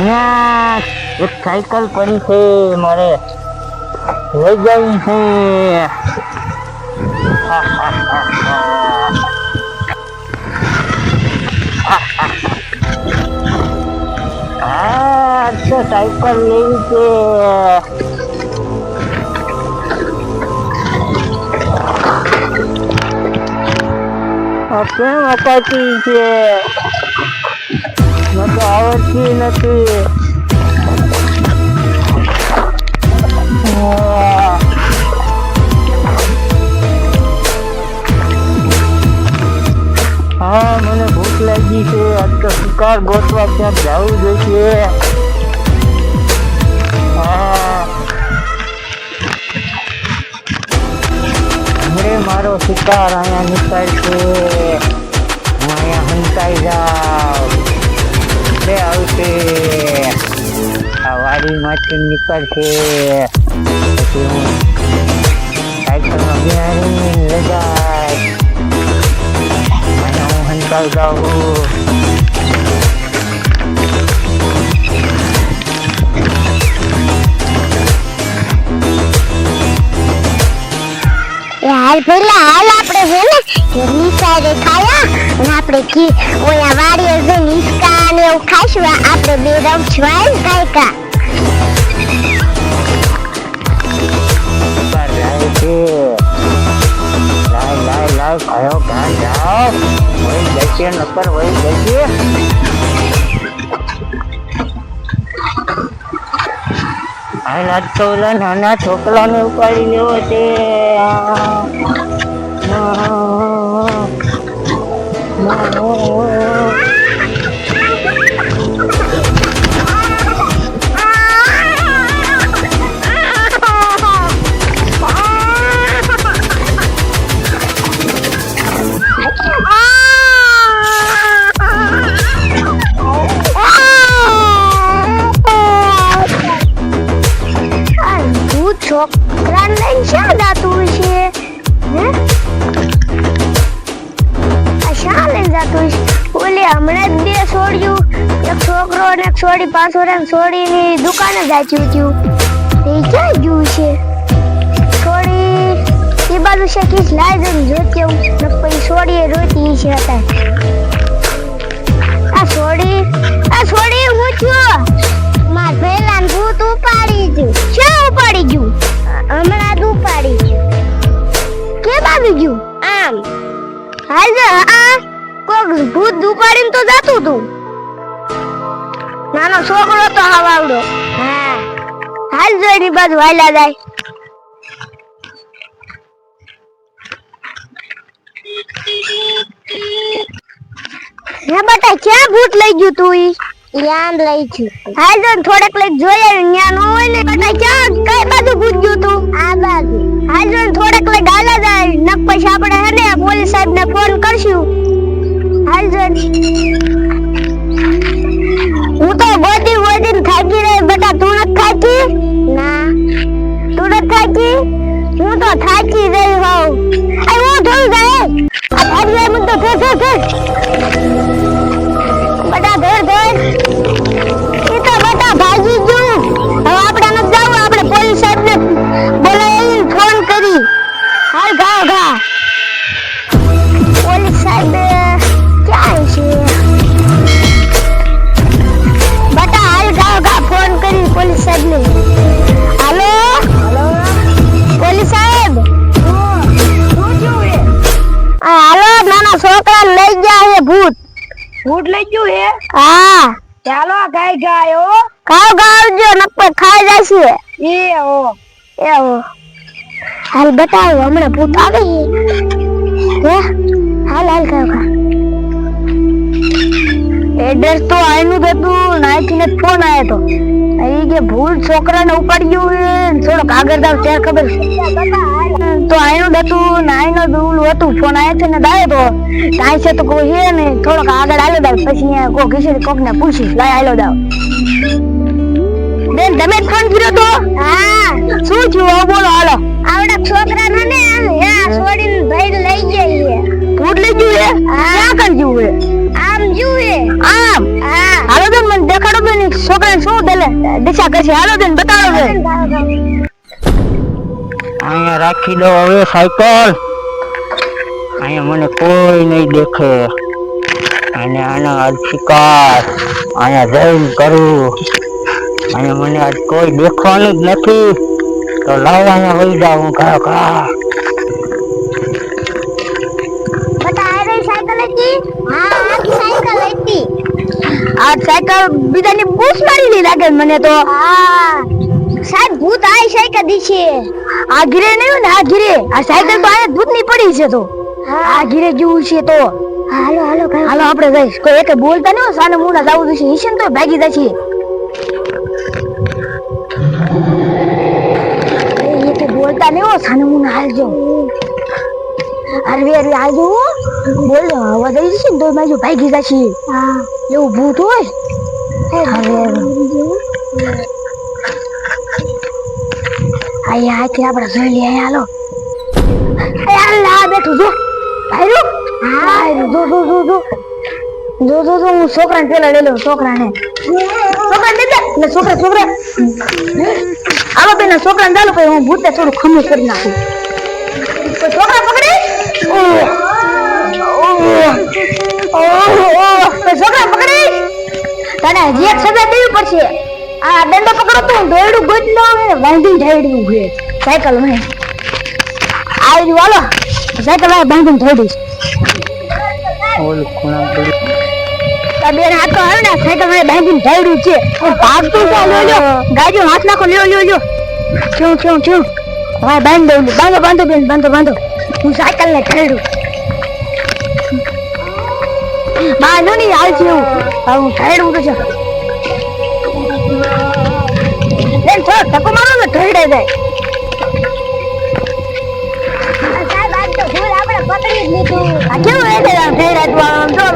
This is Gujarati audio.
અહીંયા એક સાયકલ પડી છે મારે. લઈ જવી છે. હા, તો સાયકલ લેવી છે. કેમ અપાતી છે? તો આવડતી નથી. હા. મને ભૂખ લાગી છે. આજ તો શિકાર ગોતવા ક્યાંક જવું જોઈએ. હા. હમણે મારો શિકાર અહીંયા નીકળશે. હું અહીંયા હંકાઈ જાઉં. બે આવશે. આ વાડીમાંથી નીકળશે. હું હાલ પેલા હાલ આપણે છે ને? આપણે કી ઓયા વાડીએ જે નિસ્કા ને એવું ખાઈશું આપણે બે રમશું હાલ કાયકા ઉપર જાય છે લાય લાય લાય કયો ઘા જાઓ વહી જશે નકર વહી જશે હાલ આજ ઓલા નાના છોકરાને ઉપાડી લેવો છે આ. જાતું ઓલી હમણાં જ બે છોડ્યું. એક છોકરો અને એક છોડી પાછો રે છોડીની દુકાને જાચ્યું હતું. તે ક્યાં ગયું છે? છોડી એ બાજુ છે કીસ લાઈ જઈને જોતી આવું ને પછી છોડીએ રોતી છે આ છોડી આ છોડી હું છું? માર પેલા ભૂત ઉપાડી ગયું. શું ઉપાડી ગયું? હમણાં જ ઉપાડી ગયું. કે બાજુ ગયું? આમ. હાલ આ કોક ભૂત ઉપાડીને તો જાતું તું. નાનો છોકરો તો હવાવડો હા. હાલ જો બાજુ હાલ્યા જાય. હે બટા ક્યાં ભૂત લઈ ગયું તું ઈ? યાન લઈ ગયું હાલ જો થોડેક લઈ જોઈ આવ્યું ન્યા નો હોય ને બટા ક્યાં કઈ બાજુ ભૂત ગયું તું? આ બાજુ. હાલ જો થોડેક લઈ ગાલા જાય. નક પછી આપણે હે ને પોલીસ સાહેબ ને ફોન કરશું. હું તો ગોદી ગોદી થાકી રહી બેટા તું નથી થાકી? ના. તું નથી થાકી? હું તો થાકી રહી હોઉં. હું જોઈ જાય. આ જાય મુદ્દો ફેર ફેર ફેર ફૂટ લઈ ગયું હે? હા. ચાલો ગાય ગાય હો. ખાવ ખાવજો નક્કો ખાઈ જશે. એ હો. ઓ હાલ બતાવ હમણાં ભૂત આવે હે? હાલ હાલ ખાવ ખા એડ્રેસ તો આયનું હતું નાઈથી ફોન આવ્યો તો. અહીં કે ભૂલ છોકરાને ઉપાડી ગયું છે કાગળ જાવ ત્યારે ખબર તો આયનું હતું નાઈનો ભૂલ હતું ફોન આવ્યો છે ને દાયો તો. કાંઈ છે તો કોઈ હે ને થોડોક આગળ આલો દાવ પછી કોક હશે કોક ને પૂછીશ લાય આલો દાવ. બેન તમે જ ફોન કર્યો તો? હા. શું થયું? બોલો હાલો. આવડા છોકરાને ને છોડીને ભાઈ લઈ જઈએ ભૂત લઈ ગયું હે. ક્યાં કર ગયું આમ જુએ આમ? હાલો તો મને દેખાડો બેન છોકરાને શું દલે? દિશા કરશે. હાલો બેન બતાવો બેન. અહીંયા રાખી દો હવે સાયકલ. અહીંયા મને કોઈ નહીં દેખે. અને આના આજ શિકાર. અહીંયા જઈને કરું. અહીંયા મને આજ કોઈ દેખવાનું જ નથી. તો લાવ અહીંયા વહી જાઉં કા કા આ સાયકલ બીજાની બૂસ મારી લાગે મને તો. હા. સાહેબ ભૂત આ સાયકલ દીશે આ ગીરે નહીં ને આ ગીરે આ સાયકલ તો આ ભૂતની પડી છે તો. આ ગીરે જેવું છે તો. હાલો હાલો હાલો આપણે જઈશ. કોઈ એક બોલતા નહીં સાને મુના જાવું જશે. ઈશન તો ભાગી જશે. છે બોલતા નહીં હો સાને હાલ હાલજો અરે અરે આજુ બોલ આવી જશે ને તો બાજુ ભાગી જશે. એવું ભૂત હોય. અરે આયા આથી આપણે જોઈ લઈએ હાલો. અલ્લા બેઠું જો. ભાઈરું. ભાઈરું જો જો જો જો. જો જો જો હું છોકરાને પેલા લઈ લઉં છોકરાને. છોકરાને દે દે ને છોકરા છોકરા. આવો બેન છોકરાને ચાલુ પછી હું ભૂતે થોડું ખમું કરી નાખું. છોકરા પકડે? છોકરા પકડી? તને હજી એક સજા દેવી પડશે. આ દંડો પકડો તો દોયડું ગોતલો બાંધી ઢાળ્યું છે સાયકલમાં આવી વાલો સાયકલ ઓલું ખૂણા પડી. બેન હાથ તો આવે ને સાયકલમાં બાંધીને ઢાળ્યું છે. ભાગતું લ્યો લ્યો. ગાડીઓ હાથ નાખો લ્યો લ્યો લ્યો. ક્યું ક્યું ક્યું હવે બાંધ બાંધો બાંધો બેન બાંધો બાંધો હું સાયકલ ને ઢાળ્યું બાંધો નહીં હાલ છે એવું હું ઢાળ્યું તો છે બેન થોડો ધક્કો મારો ને ઢળે જાય કેવું હે છે આમ થઈ રહ્યું જો